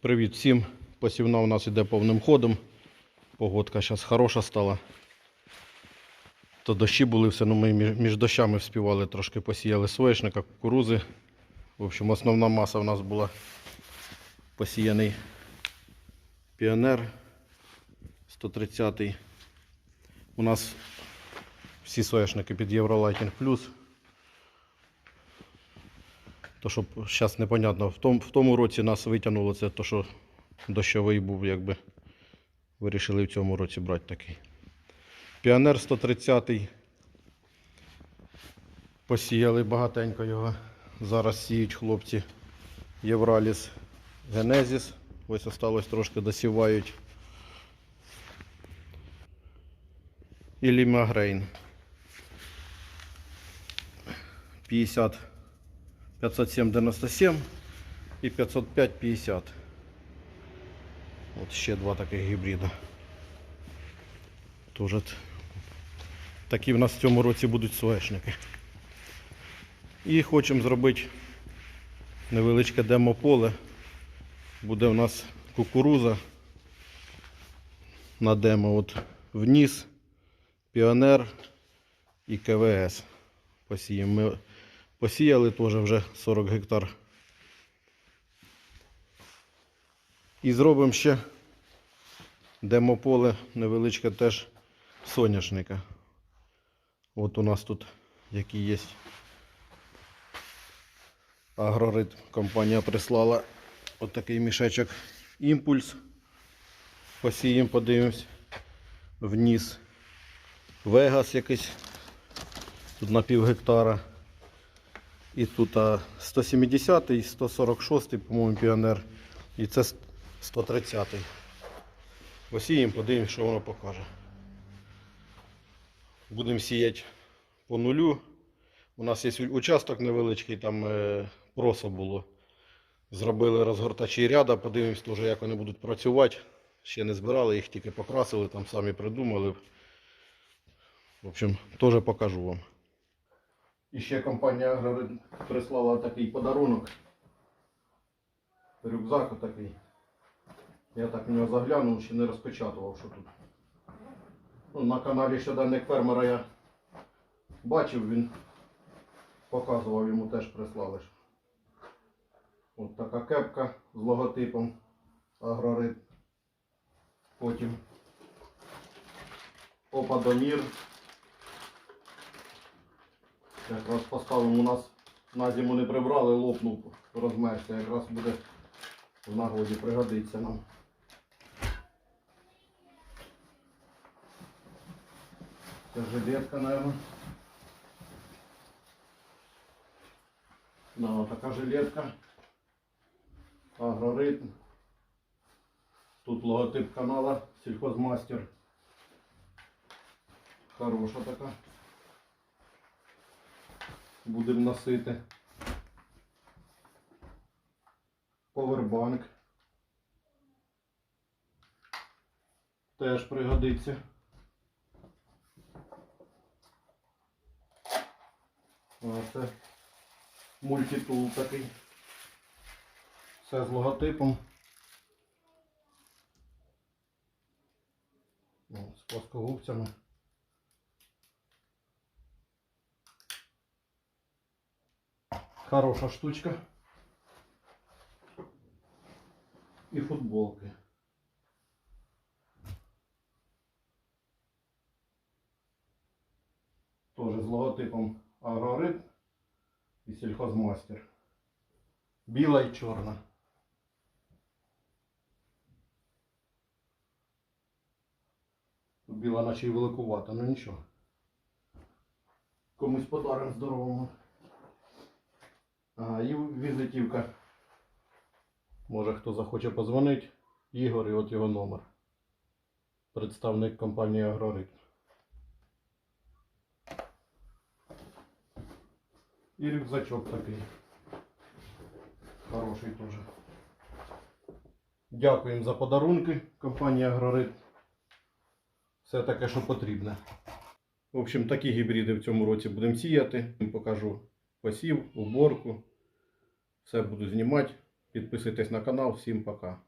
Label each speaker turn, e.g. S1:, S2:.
S1: Привіт всім. Посівна у нас іде повним ходом. Погодка зараз хороша стала. То дощі були все, ну ми між, дощами вспівали трошки посіяли соєшника, кукурузи. В общем, основна маса у нас була посіяний піонер 130 У нас всі соєшники під Євролайтінг плюс. То, що зараз непонятно, в тому, в тому році нас витягнуло це, то, що дощовий був, якби вирішили в цьому році брати такий. Піонер 130 Посіяли багатенько його. Зараз сіють хлопці Євраліс Генезіс. Ось осталось трошки досівають. І Лімагрейн. 50 507,97 і 505,50. От ще два таких гібрида. Тоже такі в нас в цьому році будуть соєшники. І хочемо зробити невеличке демо-поле. Буде у нас кукуруза на демо от вниз, піонер і КВС. Посіємо. Посіяли теж вже 40 гектар. І зробимо ще демополе невеличке теж соняшника. От у нас тут які є. Агрорит компанія прислала отакий мішечок імпульс. Посіємо, подивимось. Вниз. Вегас якийсь. Тут на пів гектара. І тут 170 і 146, по-моєму, піонер. І це 130. Посіємо, подивимось, що воно покаже. Будемо сіяти по нулю. У нас є участок невеличкий, там е, просо було. Зробили розгортачі ряда, подивимось теж, як вони будуть працювати. Ще не збирали, їх тільки покрасили, там самі придумали. В общем, теж покажу вам. І ще компанія Агрорит прислала такий подарунок. Рюкзак отакий. Я так в нього заглянув, ще не розпечатував, що тут. Ну, на каналі щоденник фермера я бачив, він показував, йому теж прислали. От така кепка з логотипом Агрорит. Потім опадомір. Якраз поставимо у нас на зиму не прибрали, лопнув, розмерся. Якраз буде в нагоді пригодиться нам. Це жилетка, мабуть. Да, така жилетка. Агроритм. Тут логотип канала Сільхозмастер. Хороша така. Будемо носити. Повербанк. Теж пригодиться. А це мультитул такий. Все з логотипом. О, з плоскогубцями. Хороша штучка. І футболки. Тоже з логотипом Агрорит і сільхозмастер. Біла і чорна. Біла наче і великувата, ну нічого. Комусь подаримо здоровому. І візитівка. Може хто захоче позвонити. Ігор і от його номер. Представник компанії Агрорит. І рюкзачок такий. Хороший теж. Дякуємо за подарунки. Компанія Агрорит. Все таке, що потрібне. В общем, такі гібриди в цьому році будемо сіяти. Покажу посів, уборку. Все буду знімати. Підписуйтесь на канал. Всім пока.